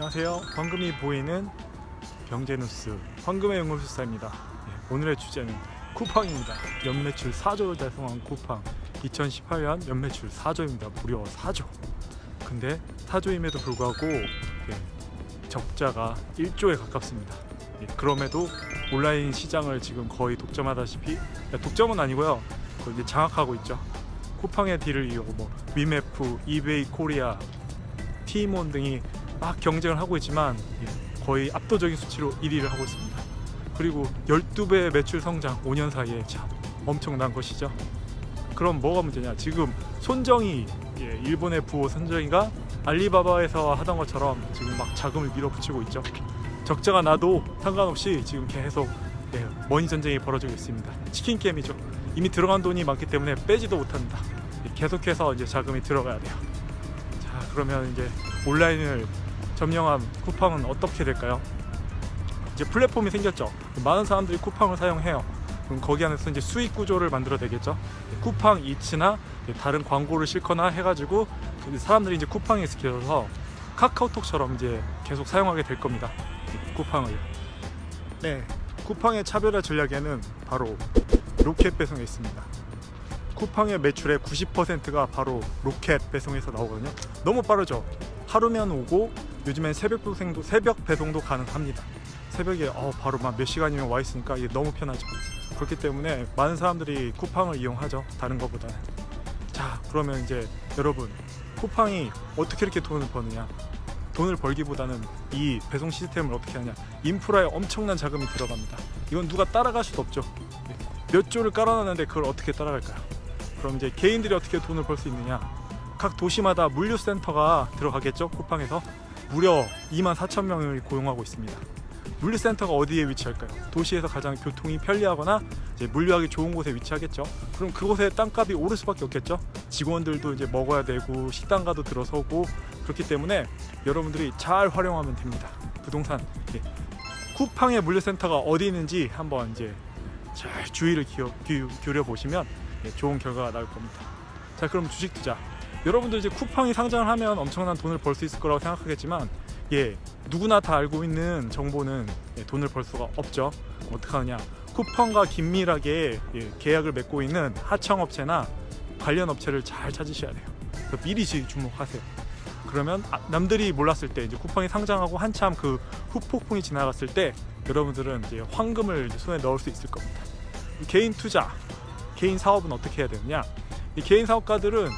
안녕하세요. 황금이 보이는 경제뉴스 황금의 연구술사입니다. 예, 오늘의 주제는 쿠팡입니다. 연매출 4조를 달성한 쿠팡 2018년 연매출 4조입니다. 무려 4조. 근데 4조임에도 불구하고 예, 적자가 1조에 가깝습니다. 예, 그럼에도 온라인 시장을 지금 거의 독점하다시피 야, 독점은 아니고요. 이제 장악하고 있죠. 쿠팡의 뒤를 이어고 뭐 위메프, 이베이 코리아, 티몬 등이 막 경쟁을 하고 있지만 예, 거의 압도적인 수치로 1위를 하고 있습니다. 그리고 12배 매출 성장 5년 사이에 참 엄청난 것이죠. 그럼 뭐가 문제냐? 지금 손정희 예, 일본의 부호 손정희가 알리바바에서 하던 것처럼 지금 막 자금을 밀어붙이고 있죠. 적자가 나도 상관없이 지금 계속 예, 머니 전쟁이 벌어지고 있습니다. 치킨 게임이죠. 이미 들어간 돈이 많기 때문에 빼지도. 예, 계속해서 이제 자금이 들어가야 돼요. 자 그러면 이제 온라인을 점령한 쿠팡은 어떻게 될까요? 이제 플랫폼이 생겼죠. 많은 사람들이 쿠팡을 사용해요. 그럼 거기 안에서 이제 수익 구조를 만들어내겠죠. 쿠팡 이츠나 다른 광고를 싣거나 해가지고 사람들이 이제 쿠팡에 익숙해져서 카카오톡처럼 이제 계속 사용하게 될 겁니다. 쿠팡을. 네, 쿠팡의 차별화 전략에는 바로 로켓 배송에 있습니다. 쿠팡의 매출의 90%가 바로 로켓 배송에서 나오거든요. 너무 빠르죠. 하루면 오고 요즘엔 새벽 배송도 새벽 배송도 가능합니다. 새벽에 어, 바로 막 몇 시간이면 와 있으니까 이게 너무 편하죠. 그렇기 때문에 많은 사람들이 쿠팡을 이용하죠. 다른 것보다는. 자, 그러면 이제 여러분 쿠팡이 어떻게 이렇게 돈을 버느냐? 돈을 벌기보다는 이 배송 시스템을 어떻게 하냐? 인프라에 엄청난 자금이 들어갑니다. 이건 누가 따라갈 수도 없죠. 몇 조를 깔아놨는데 그걸 어떻게 따라갈까요? 그럼 이제 개인들이 어떻게 돈을 벌 수 있느냐? 각 도시마다 물류센터가 들어가겠죠. 쿠팡에서 무려 2만 4천 명을 고용하고 있습니다. 물류센터가 어디에 위치할까요? 도시에서 가장 교통이 편리하거나 이제 물류하기 좋은 곳에 위치하겠죠. 그럼 그곳의 땅값이 오를 수밖에 없겠죠. 직원들도 이제 먹어야 되고 식당가도 들어서고 그렇기 때문에 여러분들이 잘 활용하면 됩니다. 부동산 예. 쿠팡의 물류센터가 어디 있는지 한번 이제 잘 주의를 기울여 보시면 예, 좋은 결과가 나올 겁니다. 자, 그럼 주식 투자. 여러분들 이제 쿠팡이 상장을 하면 엄청난 돈을 벌 수 있을 거라고 생각하겠지만 예, 누구나 다 알고 있는 정보는 예, 돈을 벌 수가 없죠. 어떻게 하느냐? 쿠팡과 긴밀하게 예, 계약을 맺고 있는 하청업체나 관련 업체를 잘 찾으셔야 돼요. 미리 지- 주목하세요. 그러면 아, 남들이 몰랐을 때 이제 쿠팡이 상장하고 한참 그 후폭풍이 지나갔을 때 여러분들은 이제 황금을 이제 손에 넣을 수 있을 겁니다. 개인 투자, 개인 사업은 어떻게 해야 되느냐? 이 개인 사업가들은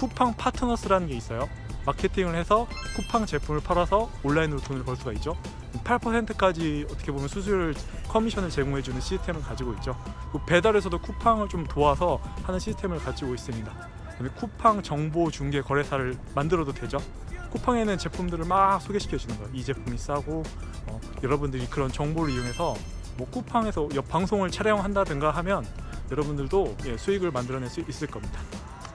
쿠팡 파트너스라는 게 있어요. 마케팅을 해서 쿠팡 제품을 팔아서 온라인으로 돈을 벌 수가 있죠. 8%까지 어떻게 보면 수수료 커미션을 제공해주는 시스템을 가지고 있죠. 그리고 배달에서도 쿠팡을 좀 도와서 하는 시스템을 가지고 있습니다. 쿠팡 정보 중개 거래사를 만들어도 되죠. 쿠팡에는 제품들을 막 소개시켜 주는 거예요. 이 제품이 싸고 어, 여러분들이 그런 정보를 이용해서 뭐 쿠팡에서 옆 방송을 촬영한다든가 하면 여러분들도 예, 수익을 만들어낼 수 있을 겁니다.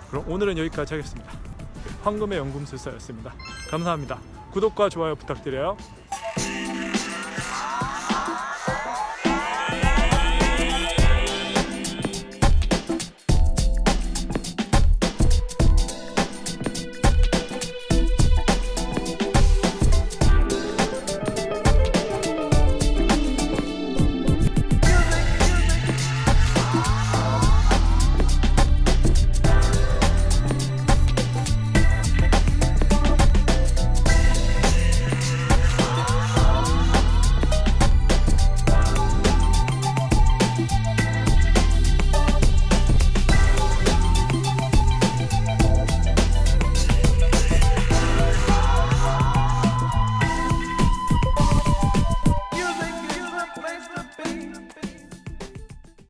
그럼 오늘은 여기까지 하겠습니다. 네, 황금의 연금술사였습니다. 감사합니다. 구독과 좋아요 부탁드려요.